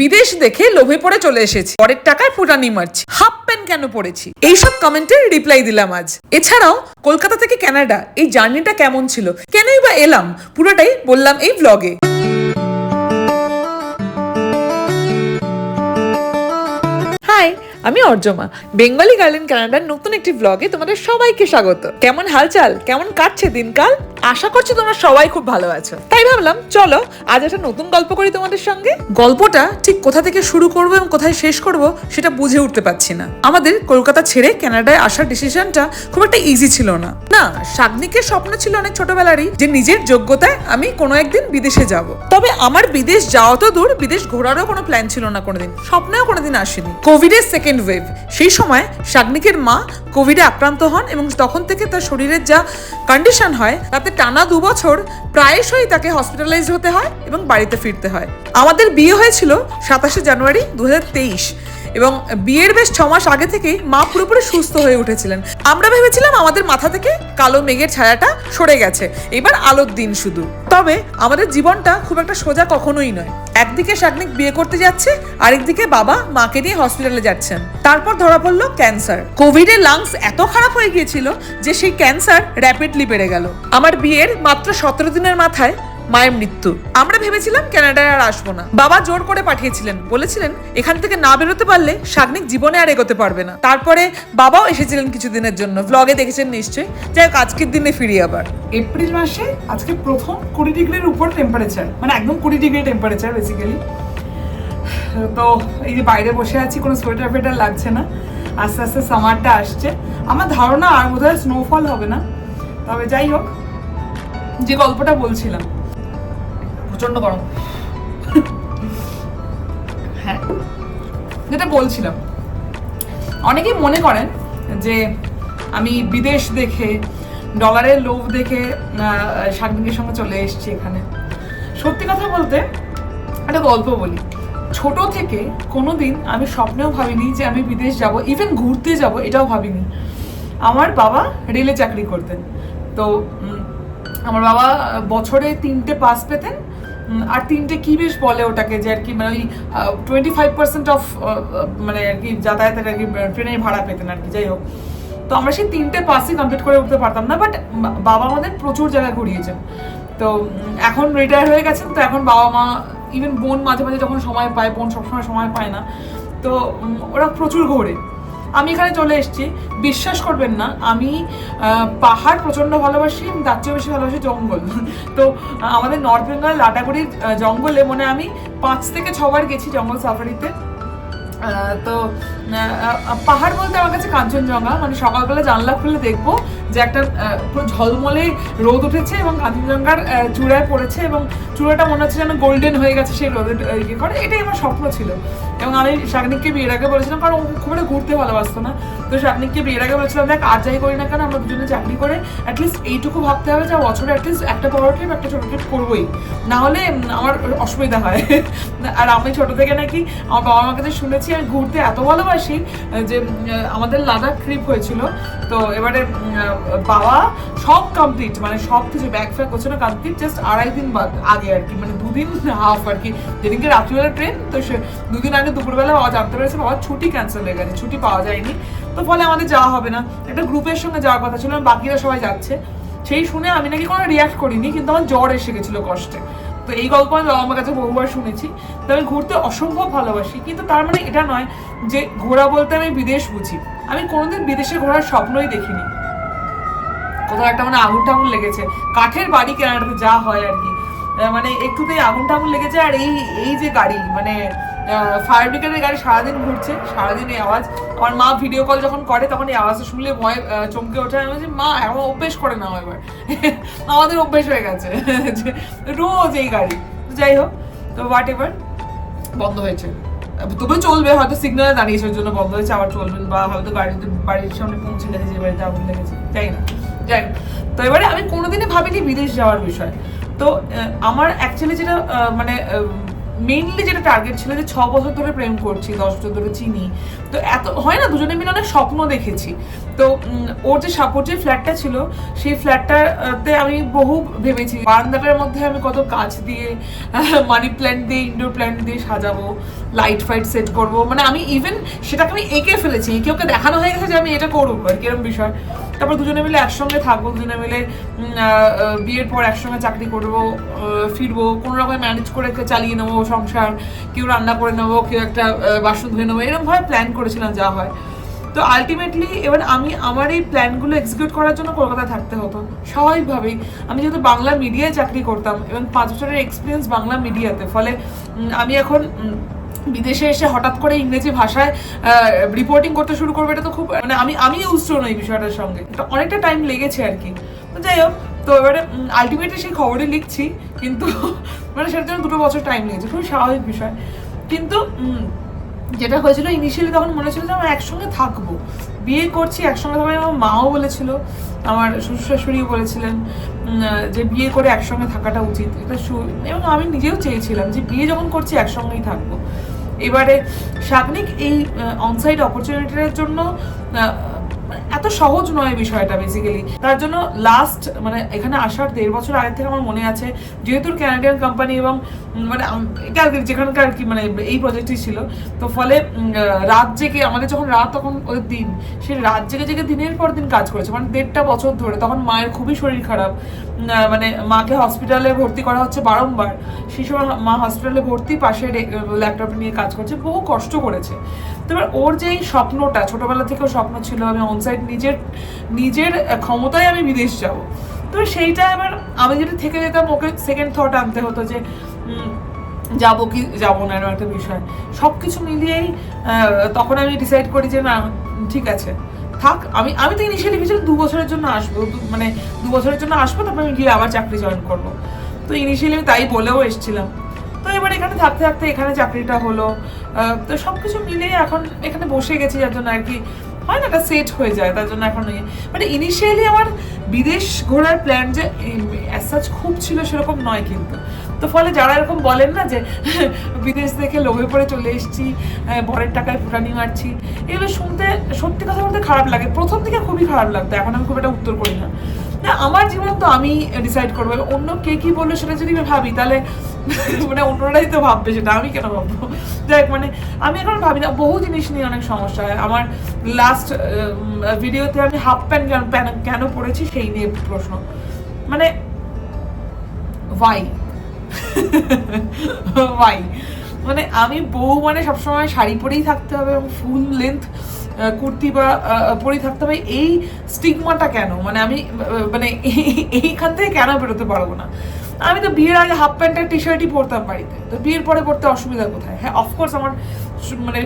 বিদেশ দেখে লোভে পড়ে চলে এসেছি। পরের টাকায় ফুটানি মারছি। হাফ প্যান্ট কেন পড়েছি এইসব কমেন্টের রিপ্লাই দিলাম আজ। এছাড়াও, কলকাতা থেকে কানাডা এই জার্নিটা কেমন ছিল? কেনই বা এলাম? পুরোটাই বললাম এই ব্লগে আমি অর্জমা। বেঙ্গলি গার্লেন কানাডার নতুন একটি ব্লগে তোমাদের সবাইকে স্বাগত। কেমন হালচাল? কেমন কাটছে দিনকাল? আশা করছি তোমরা সবাই খুব ভালো আছো। তাই ভাবলাম, চলো, আজ একটা নতুন গল্প করি তোমাদের সঙ্গে। গল্পটা ঠিক কোথা থেকে শুরু করব এবং কোথায় শেষ করব সেটা বুঝে উঠতে পারছি না। আমাদের কলকাতা ছেড়ে কানাডায় আসার ডিসিশনটা খুব একটা ইজি ছিল না। না শাগনিকের স্বপ্ন ছিল অনেক ছোটবেলারই যে নিজের যোগ্যতায় আমি কোনো একদিন বিদেশে যাব। তবে আমার বিদেশ যাওয়া তো দূর, বিদেশ ঘোরারও কোনো প্ল্যান ছিল না কোনোদিন। স্বপ্নেও কোনোদিন আসেনি। কোভিডের সেকেন্ড ওয়েভ সেই সময় শাগনিকের মা কোভিডে আক্রান্ত হন এবং তখন থেকে তার শরীরের যা কন্ডিশন হয়, তাতে টানা দু বছর প্রায়শই তাকে হসপিটালাইজ হতে হয় এবং বাড়িতে ফিরতে হয়। আমাদের বিয়ে হয়েছিল সাতাশে জানুয়ারি দু হাজার তেইশ। এবং বিয়ের বেশ ছ মাস আগে থেকেই মা পুরোপুরি সুস্থ হয়ে উঠেছিলেন। আমরা ভেবেছিলাম আমাদের মাথা থেকে কালো মেঘের ছায়াটা সরে গেছে। এবার আলোর দিন শুধু। তবে আমাদের জীবনটা খুব একটা সোজা কখনোই নয়। একদিকে শাগনিক বিয়ে করতে যাচ্ছে, আরেকদিকে বাবা মাকে নিয়ে হসপিটালে যাচ্ছেন। তারপর ধরা পড়ল ক্যান্সার। কোভিডে লাংস এত খারাপ হয়ে গিয়েছিল যে সেই ক্যান্সার র্যাপিডলি বেড়ে গেল। আমার বিয়ের মাত্র সতেরো দিনের মাথায় মায়ের মৃত্যু। আমরা ভেবেছিলাম কানাডায় আর আসব না। বাবা জোর করে পাঠিয়েছিলেন। বলেছিলেন, এখান থেকে না বেরোতে পারলে শাগনিক জীবনে আর এগোতে পারবে না। তারপরে বাবাও এসেছিলেন কিছুদিনের জন্য। ব্লগে দেখেছেন নিশ্চয়ই। যাই হোক, আজকের দিনে ফিরি আবার। এপ্রিল মাসে আজকে প্রথম কুড়ি ডিগ্রির উপর টেম্পারেচার মানে একদম কুড়ি ডিগ্রি টেম্পারেচার বেসিক্যালি তো এই যে বাইরে বসে আছি, কোনো সোয়েটার ফেটার লাগছে না। আস্তে আস্তে সামারটা আসছে। আমার ধারণা আর বোধহয় স্নোফল হবে না। তবে যাই হোক, যে গল্পটা বলছিলাম প্রচণ্ড গরম। হ্যাঁ যেটা বলছিলাম। অনেকেই মনে করেন যে আমি বিদেশ দেখে, ডলারের লোভ দেখে শাকদিনের সঙ্গে চলে এসেছি এখানে। সত্যি কথা বলতে, একটা গল্প বলি। ছোট থেকে কোনোদিন আমি স্বপ্নেও ভাবিনি যে আমি বিদেশ যাব ইভেন ঘুরতে যাব, এটাও ভাবিনি। আমার বাবা রেলে চাকরি করতেন। তো আমার বাবা বছরে তিনটে পাস পেতেন আর তিনটে কি বেশ বলে ওটাকে যে আর কি মানে ওই টোয়েন্টি ফাইভ পার্সেন্ট অফ মানে আর কি যাতায়াতের আর কি ট্রেনের ভাড়া পেতেন আর কি, যাই হোক। তো আমরা সেই তিনটে পাসই কমপ্লিট করে উঠতে পারতাম না বাট বাবা আমাদের প্রচুর জায়গায় ঘুরিয়েছেন। তো এখন রিটায়ার হয়ে গেছেন, তো এখন বাবা মা ইভেন বোন মাঝে মাঝে যখন সময় পায়, বোন সবসময় সময় পায় না, তো ওরা প্রচুর ঘোরে। আমি এখানে চলে এসেছি। বিশ্বাস করবেন না, আমি পাহাড় প্রচণ্ড ভালোবাসি তার চেয়ে বেশি ভালোবাসি জঙ্গল। তো, আমাদের নর্থ বেঙ্গল লাটাগুড়ির জঙ্গলে মনে আমি পাঁচ থেকে ছবার গেছি জঙ্গল সাফারিতে তো পাহাড় বলতে আমার কাছে কাঞ্চনজঙ্ঘা। মানে সকালবেলা জানলা খুলে দেখব যে একটা পুরো ঝলমলে রোদ উঠেছে এবং কাঞ্চনজঙ্ঘার চূড়ায় পড়েছে এবং চূড়াটা মনে হচ্ছে যেন গোল্ডেন হয়ে গেছে সেই রোদের ইয়ে করে। এটাই আমার স্বপ্ন ছিল। এবং আমি শাকনিককে বিয়ের আগে বলেছিলাম, কারণ খুব একটা ঘুরতে ভালোবাসতো না। তো শাকনিককে বিয়ের আগে বলেছিলাম দেখ, আর যাই করি না কেন, আমরা দুজনে চাকরি করে অ্যাটলিস্ট এইটুকু ভাবতে হবে যে, বছরে অ্যাটলিস্ট একটা বড় ট্রিপ একটা ছোটো ট্রিপ করবোই। না হলে আমার অসুবিধা হয়। আর আমি ছোটো থেকে নাকি আমার বাবা মার কাছে শুনেছি, আমি ঘুরতে এত ভালোবাসি, যে আমাদের লাদাখ ট্রিপ হয়েছিল। তো এবারে বাবা সব কমপ্লিট মানে সব কিছু ব্যাগ ফ্যাগ করছে না কমপ্লিট জাস্ট আড়াই দিন বাদ আগে আর কি মানে দুদিন হাফ আর কি। যেদিনকে রাত্রিবেলা ট্রেন তো সে দুদিন আগে দুপুরবেলা বাবা জানতে পেরেছে বাবার ছুটি ক্যান্সেল হয়ে গেছে, ছুটি পাওয়া যায়নি। তো ফলে আমাদের যাওয়া হবে না। একটা গ্রুপের সঙ্গে যাওয়ার কথা ছিল, বাকিরা সবাই যাচ্ছে। সেই শুনে আমি নাকি কোনো রিয়াক্ট করিনি, কিন্তু আমার জ্বর এসে গেছিল কষ্টে। তো এই গল্প আমি বাবা মার কাছে বহুবার শুনেছি। তো আমি ঘুরতে অসম্ভব ভালোবাসি, কিন্তু তার মানে এটা নয় যে ঘোরা বলতে আমি বিদেশ বুঝি। আমি কোনোদিন বিদেশে ঘোরার স্বপ্নই দেখিনি। কোথাও একটা মানে আগুন টাগুন লেগেছে। কাঠের বাড়ি কেনাটাতে যা হয় আর কি। মানে একটুতেই আগুন টাগুন লেগেছে, আর এই এই যে গাড়ি মানে ফায়ার ব্রিগেডের গাড়ি সারাদিন ঘুরছে, সারাদিন এই আওয়াজ। আমার মা ভিডিও কল যখন করে, তখন এই আওয়াজটা শুনলে ভয় চমকে ওঠে। আমি বলছি, মা, এখন অভ্যেস করে নাও এবার। আমাদের অভ্যেস হয়ে গেছে। রোজ এই গাড়ি। যাই হোক, তো হোয়াট এভার বন্ধ হয়েছে। তবে চলবে, হয়তো সিগনালে দাঁড়িয়েছে জন্য বন্ধ হয়েছে, আবার চলবেন বা হয়তো গাড়িতে বাড়ির সামনে পৌঁছে গেছে, যে বাড়িতে আগুন লেগেছে। যাই না, যাই তো এবারে আমি কোনোদিনই ভাবিনি বিদেশ যাওয়ার বিষয়। তো আমার অ্যাকচুয়ালি যেটা মানে মেইনলি যেটা টার্গেট ছিল যে ছ বছর ধরে প্রেম করছি, দশ বছর ধরে চিনি। তো এত, হয় না, দুজনে মিলে অনেক স্বপ্ন দেখেছি। তো ওর যে সাপোর্ট যে ফ্ল্যাটটা ছিল, সেই ফ্ল্যাটটাতে আমি বহু ভেবেছি। বারান্দাটার মধ্যে আমি কত কাজ দিয়ে মানি প্ল্যান্ট দিয়ে ইনডোর প্ল্যান্ট দিয়ে সাজাবো লাইট ফাইট সেট করব। মানে আমি ইভেন সেটাকে আমি এঁকে ফেলেছি। কেউ দেখানো হয়ে গেছে যে আমি এটা করব, আর কি এরকম বিষয়। তারপর দুজনে মিলে একসঙ্গে থাকব, দুজনে মিলে বিয়ের পর একসঙ্গে চাকরি করব ফিরবো, কোনো রকম ম্যানেজ করে চালিয়ে নেব সংসার, কেউ রান্না করে নেব, কেউ একটা বাসন ধুয়ে নেব এরকমভাবে প্ল্যান করেছিলাম যা হয়। তো আলটিমেটলি এবার আমি আমার এই প্ল্যানগুলো এক্সিকিউট করার জন্য কলকাতায় থাকতে হতো। স্বাভাবিকভাবেই আমি যেহেতু বাংলা মিডিয়ায় চাকরি করতাম এবং পাঁচ বছরের এক্সপিরিয়েন্স বাংলা মিডিয়াতে ফলে আমি এখন বিদেশে এসে হঠাৎ করে ইংরেজি ভাষায় রিপোর্টিং করতে শুরু করব, এটা তো খুব মানে আমি আমি ইউজ এই বিষয়টার সঙ্গে। অনেকটা টাইম লেগেছে আর কি। যাই হোক, তো এবারে আলটিমেটলি সেই খবরে লিখছি, কিন্তু মানে সেটার জন্য দুটো বছর টাইম লেগেছে, খুবই স্বাভাবিক বিষয়। কিন্তু যেটা হয়েছিল ইনিশিয়ালি তখন মনে ছিল যে আমরা একসঙ্গে থাকব। বিয়ে করছি, একসঙ্গে থাকব। আমার মাও বলেছিল, আমার শ্বশুর শাশুড়িও বলেছিলেন যে বিয়ে করে একসঙ্গে থাকাটা উচিত। এটা এবং আমি নিজেও চেয়েছিলাম যে বিয়ে যখন করছি একসঙ্গেই থাকব। এবারে সাগনিক এই অনসাইড অপরচুনিটির জন্য এত সহজ নয় বিষয়টা বেসিক্যালি তার জন্য লাস্ট মানে এখানে আসার দেড় বছর আগে থেকে আমার মনে আছে, যেহেতু ক্যানাডিয়ান কোম্পানি এবং মানে ক্যালকারি যেখানকার কি মানে এই প্রজেক্টটি ছিল, তো ফলে রাত জেগে আমাদের যখন রাত, তখন ওদের দিন সেই রাত জেগে জেগে দিনের পর দিন কাজ করেছে মানে দেড়টা বছর ধরে, তখন মায়ের খুবই শরীর খারাপ মানে মাকে হসপিটালে ভর্তি করা হচ্ছে বারংবার সেই সময় মা হসপিটালে ভর্তি, পাশে ল্যাপটপ নিয়ে কাজ করছে, বহু কষ্ট করেছে। এবার ওর যেই স্বপ্নটা, ছোটবেলা থেকেও স্বপ্ন ছিল আমি অনসাইড নিজের নিজের ক্ষমতায় আমি বিদেশ যাব। তো সেইটা এবার আমি যদি থেকে যেতাম, ওকে সেকেন্ড থট আনতে হতো যে যাব কি, যাব না এরকম একটা বিষয়। সব কিছু মিলিয়েই তখন আমি ডিসাইড করি যে না, ঠিক আছে, থাক, আমি আমি তো ইনিশিয়ালি ভেবেছিলাম দু বছরের জন্য আসব মানে দু বছরের জন্য আসব, তারপর আমি গিয়ে আবার চাকরি জয়েন করব। তো ইনিশিয়ালি আমি তাই বলেও এসেছিলাম। তো এবার এখানে থাকতে থাকতে এখানে চাকরিটা হলো। তো সব কিছু মিলিয়ে এখন এখানে বসে গেছি, যার জন্য আর কি হয় না, একটা সেট হয়ে যায়, তার জন্য এখন মানে ইনিশিয়ালি আমার বিদেশ ঘোরার প্ল্যান যে অ্যাজ খুব ছিল সেরকম নয় কিন্তু। তো ফলে যারা এরকম বলেন না যে বিদেশ দেখে লোভে পড়ে চলে এসেছি বরের টাকায় ফুটানি মারছি, এগুলো শুনতে, সত্যি কথা বলতে খারাপ লাগে। প্রথম থেকে খুবই খারাপ লাগতো, এখন আমি খুব একটা উত্তর করি না। আমার জীবন তো আমি ডিসাইড করব, অন্য কে কি বলল সেটা যদি আমি ভাবি, তাহলে মানে অন্যরাই তো ভাববে সেটা, আমি কেন ভাববো? যাই মানে আমি এখন ভাবি না, বহু জিনিস নিয়ে অনেক সমস্যা হয়। আমার লাস্ট ভিডিওতে আমি হাফ প্যান্ট কেন কেন পরেছি সেই নিয়ে প্রশ্ন। মানে ওয়াই ওয়াই মানে আমি বউ মানে সবসময় শাড়ি পরেই থাকতে হবে এবং ফুল লেন্থ কুর্তি বা পরেই থাকতে হবে। এই স্টিগমাটা কেন? মানে আমি মানে এই- এইখান থেকে কেন বেরোতে পারব না? আমি তো বিয়ের আগে হাফ প্যান্ট আর টি শার্টই পরতাম বাড়িতে। তো বিয়ের পরে পড়তে অসুবিধা কোথায়? হ্যাঁ অফকোর্স আমার মানে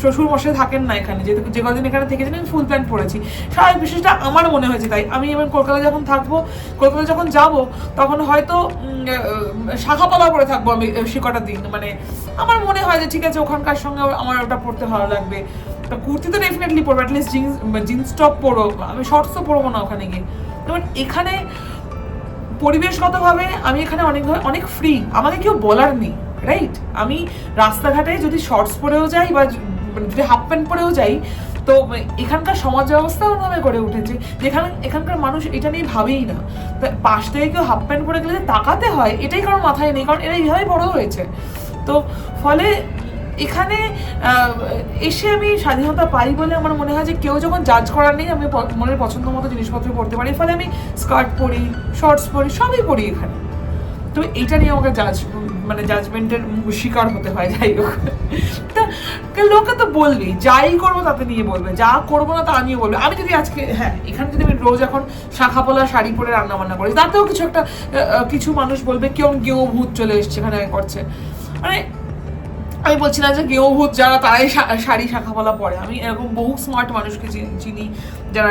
শ্বশুর মশাই থাকেন না এখানে। যেহেতু যে কদিন এখানে থেকেছেন, আমি ফুল প্যান্ট পরেছি। স্বাভাবিক বিশেষটা আমার মনে হয়েছে তাই। আমি এবার কলকাতায় যখন থাকব কলকাতায় যখন যাব, তখন হয়তো শাখাপালা পরে থাকব আমি সে কটা দিন। মানে আমার মনে হয় যে ঠিক আছে, ওখানকার সঙ্গে আমার ওটা পড়তে ভালো লাগবে। তো কুর্তি তো ডেফিনেটলি পরবো অ্যাটলিস্ট জিন্স জিন্স টপ পরো আমি শর্টস তো পরবো না ওখানে গিয়ে। এখানে পরিবেশগতভাবে আমি এখানে অনেক অনেক ফ্রি আমাকে কেউ বলার নেই রাইট আমি রাস্তাঘাটে যদি শর্টস পরেও যাই বা মানে যদি হাফ প্যান্ট পরেও যাই, তো এখানকার সমাজ ব্যবস্থা ওভাবে গড়ে উঠেছে। যেখানে, এখানকার মানুষ এটা নিয়ে ভাবেই না। পাশ থেকে কেউ হাফ প্যান্ট পরে গেলে তাকাতে হয়, এটাই কারোর মাথায় নেই, কারণ এরা এইভাবেই বড় হয়েছে। তো ফলে এখানে এসে আমি স্বাধীনতা পাই বলে আমার মনে হয় যে কেউ যখন জাজ করার নেই, আমি মনের পছন্দ মতো জিনিসপত্র পড়তে পারি। ফলে আমি স্কার্ট পরি শর্টস পরি, সবই পরি এখানে। তো এটা নিয়ে আমাকে জাজ মানে জাজমেন্টের শিকার হতে হয়, যাই হোক। তা লোকে তো বলবেই যাই করব তাতে নিয়ে বলবে, যা করব না তা নিয়ে বলবে। আমি যদি আজকে হ্যাঁ এখানে যদি আমি রোজ এখন শাখাপলা শাড়ি পরে রান্না বান্না করি, তাতেও কিছু একটা কিছু মানুষ বলবে, কেউ কেউ ভূত চলে এসছে, এখানে করছে। মানে আমি বলছি না যে কেউ গেঁয়ো যারা, তারাই শাড়ি শাখাপালা পরে। আমি এরকম বহু স্মার্ট মানুষকে চিনি যারা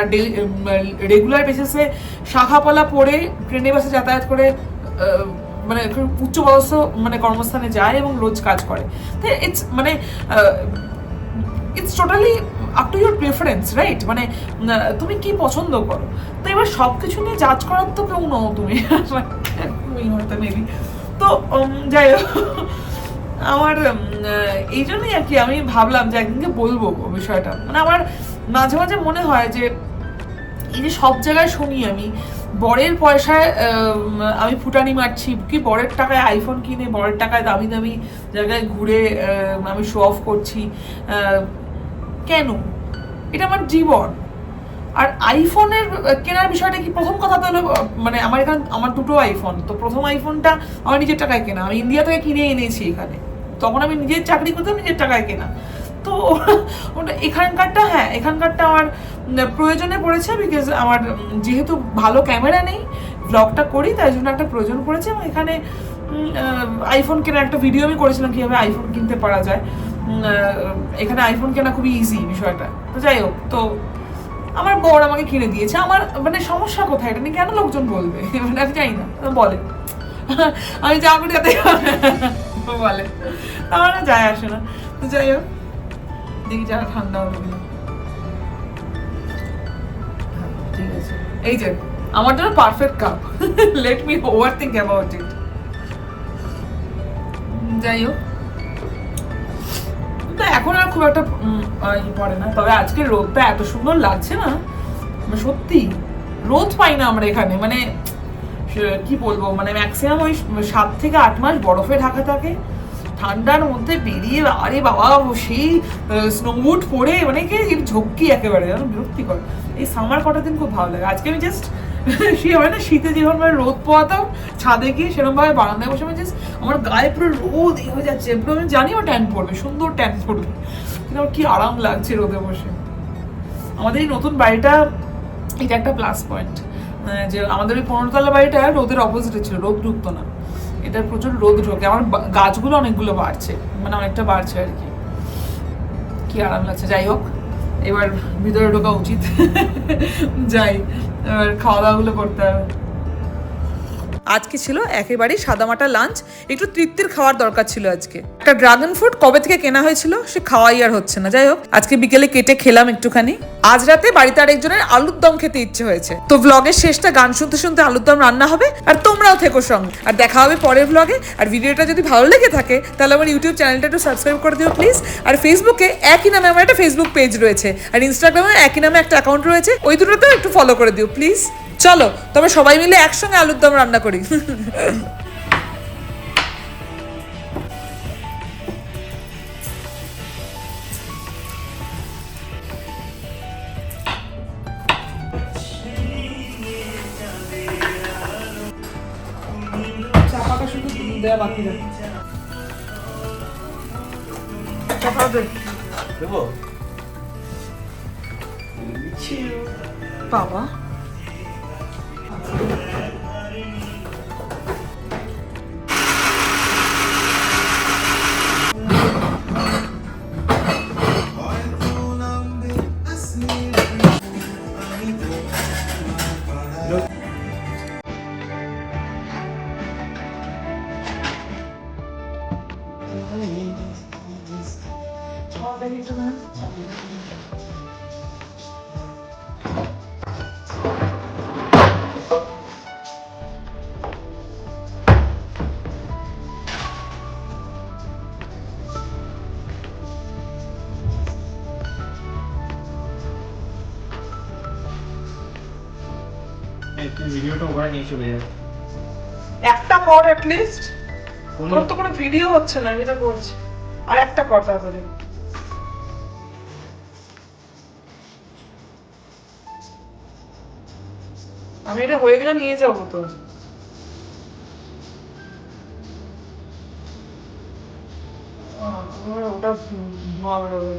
রেগুলার বেসিসে শাখাপালা পরে ট্রেনে বাসে যাতায়াত করে মানে উচ্চপদস্থ মানে কর্মস্থানে যায় এবং রোজ কাজ করে। তো ইটস মানে it's totally up to your preference right মানে তুমি কি পছন্দ করো? তো এবার সব কিছু নিয়ে জাজ করার তো কেউ নও তুমি। মেবি তো যাই হোক। আমার এই জন্যই আর কি আমি ভাবলাম যে একদিনকে বলব বিষয়টা। মানে আমার মাঝে মাঝে মনে হয় যে এই যে সব জায়গায় শুনি আমি, বরের পয়সায় আমি ফুটানি মারছি, কি বরের টাকায় আইফোন কিনে, বরের টাকায় দামি দামি জায়গায় ঘুরে আমি শো অফ করছি কেন? এটা আমার জীবন। আর আইফোনের কেনার বিষয়টা কি? প্রথম কথা তো হলো মানে আমার এখানে, আমার দুটো আইফোন তো প্রথম আইফোনটা আমার নিজের টাকায় কেনা, আমি ইন্ডিয়া থেকে কিনে এনেছি এখানে। তখন আমি নিজের চাকরি করতাম, নিজের টাকায় কেনা। তো ওটা এখানকারটা হ্যাঁ এখানকারটা আমার প্রয়োজনে পড়েছে বিকজ আমার যেহেতু ভালো ক্যামেরা নেই ব্লগটা করি, তাই জন্য একটা প্রয়োজন পড়েছে এবং এখানে আইফোন কেনার একটা ভিডিও আমি করেছিলাম কীভাবে আইফোন কিনতে পারা যায়। এখানে আইফোন কেনা খুবই ইজি বিষয়টা। তো যাই হোক, তো আমার বর আমাকে কিনে দিয়েছে। আমার মানে সমস্যা কোথায়? এটা নিয়ে কেন লোকজন বলবে? মানে আমি জানি না, বলে। আমি যা করি তাতে বলে। আমার যায় আসে না। তো যাই হোক দেখি যারা ঠান্ডা ঠিক আছে। এই যে আমার জন্য perfect cup let me overthink about it যাই হোক। এখন আর খুব একটা উম, ই পড়ে না। তবে আজকে রোদটা এত সুন্দর লাগছে না। মানে সত্যি রোদ পাই না আমরা এখানে। মানে কি বলব মানে ম্যাক্সিমাম ওই সাত থেকে আট মাস বরফে ঢাকা থাকে। ঠান্ডার মধ্যে বেরিয়ে আরে বাবা সেই স্নোবুট পরে মানে কি ঝক্কি একেবারে, জানো, বিরক্তিকর। এই সামার কটা দিন খুব ভালো লাগে। আজকে আমি জাস্ট সে হয় না শীতে যেমন ভাবে রোদ পোয়াতাম ছাদে গিয়ে সেরকম ভাবে বারান্দায় বসে আমি জাস্ট আমার গায়ে পুরো রোদ এই হয়ে যাচ্ছে। পুরো আমি জানি আমার ট্যান পড়বে, সুন্দর ট্যান পড়বে। কিন্তু আমার কি আরাম লাগছে রোদে বসে। আমাদের এই নতুন বাড়িটা, এটা একটা প্লাস পয়েন্ট যে আমাদের ওই পনেরোতলা বাড়িটা রোদের অপোজিটে ছিল, রোদ ঢুকতো না। এটা প্রচুর রোদ ঢোকে। আমার গাছগুলো অনেকগুলো বাড়ছে মানে অনেকটা বাড়ছে আর কি। কি আরাম লাগছে। যাই হোক, এবার ভিতরে ঢোকা উচিত। যাই, এবার খাওয়া দাওয়াগুলো করতে হবে। আজকে ছিল একেবারেই সাদামাটা লাঞ্চ একটু তৃপ্তির খাওয়ার দরকার ছিল আজকে। একটা ড্রাগন ফ্রুট কবে থেকে কেনা হয়েছিল, সে খাওয়াই আর হচ্ছে না। যাই হোক, আজকে বিকেলে কেটে খেলাম একটুখানি। আজ রাতে বাড়িতে আরেকজনের আলুর দম খেতে ইচ্ছে হয়েছে। তো ব্লগের শেষটা গান শুনতে শুনতে আলুর দম রান্না হবে, আর তোমরাও থেকো সঙ্গে। আর দেখা হবে পরের ব্লগে আর ভিডিওটা যদি ভালো লেগে থাকে, তাহলে আমার ইউটিউব চ্যানেলটা একটু সাবস্ক্রাইব করে দিও প্লিজ আর ফেসবুকে একই নামে আমার একটা ফেসবুক পেজ রয়েছে। আর ইনস্টাগ্রামে একই নামে একটা অ্যাকাউন্ট রয়েছে। ওই দুটোতেও একটু ফলো করে দিও প্লিজ চলো তবে সবাই মিলে একসঙ্গে আলুর দম রান্না করি। বাকি দেবো? বাবা। নিয়ে চলে যা একটা কর অ্যাট লিস্ট তোর তো কোনো ভিডিও হচ্ছে না আমি এটা করছি আর একটা কর তাড়াতাড়ি। আমি এটা হয়ে গেলে নিয়ে যাব তো। ওটা ধোঁয়া বেরোবে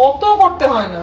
অত করতে হয় না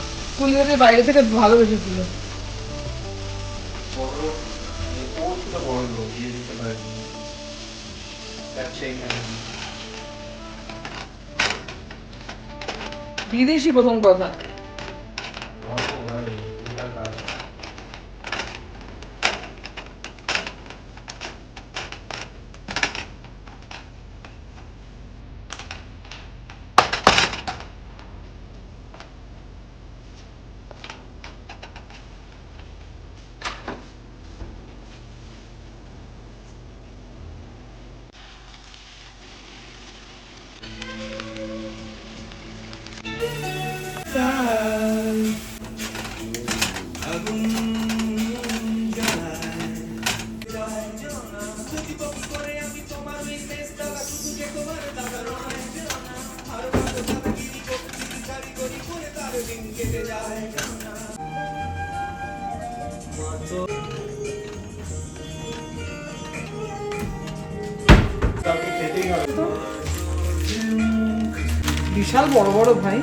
থেকে বাইরে থেকে ভালোবেসেছিল বড় ছিল বড় লোক বিয়ে দিতে পারেনি ব্যবসায়ী না বিদেশি প্রথম কথা। বিশাল বড় বড় ভাই।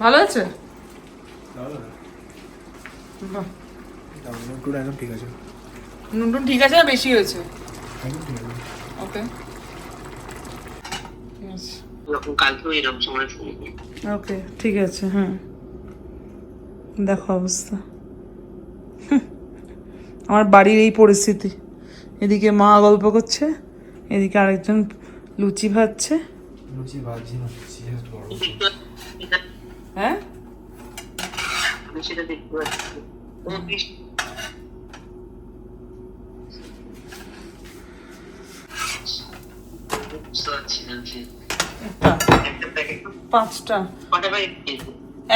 ভালো আছে বাহ। ঠিক আছে? নুন ঠিক আছে না? বেশি হয়েছে। ওকে। ঠিক আছে যখন কালকেও এরকম সময় ওকে ঠিক আছে হ্যাঁ। দেখো অবস্থা। আমার বাড়ির এই পরিস্থিতি। এদিকে মা গল্প করছে এদিকে আরেকজন লুচি ভাজছে। লুচি ভাজি না হ্যাঁ? সেটা দেখতে পাচ্ছি। পাঁচটা।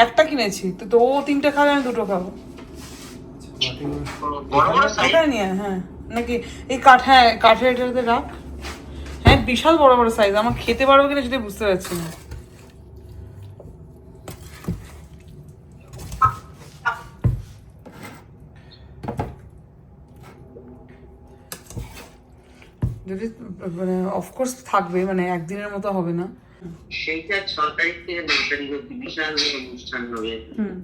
একটা কিনেছি তো তো ও তিনটে খাবে আমি দুটো খাব। বড় বড় সাইজ এটা নিয়ে হ্যাঁ। নাকি এই কাঠ হ্যাঁ কাঠের এটাতে রাখ। হ্যাঁ বিশাল বড় বড় সাইজ আমার খেতে পারব কিনা সেটা বুঝতে পারছি না। যদি মানে অফকোর্স থাকবে মানে একদিনের মতো হবে না। সেইটা তারিখ থেকে বিশাল অনুষ্ঠান হবে হুম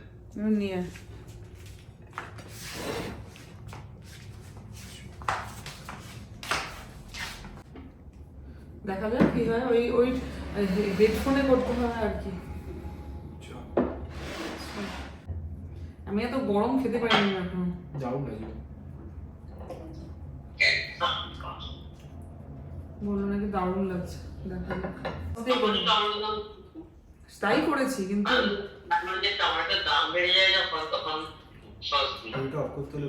এবার নিয়ে। দেখা যাক কি হয় ওই ওই হেডফোনে করতে হয় আর কি। আমি এত গরম খেতে পারিনি এখন। যাও না যাও। বলল নাকি দারুণ লাগছে দেখা যাক। তাই করেছি কিন্তু টমেটোর দাম বেড়ে যায় যখন তখন সস্তি ভিডিওটা অফ করতে হলে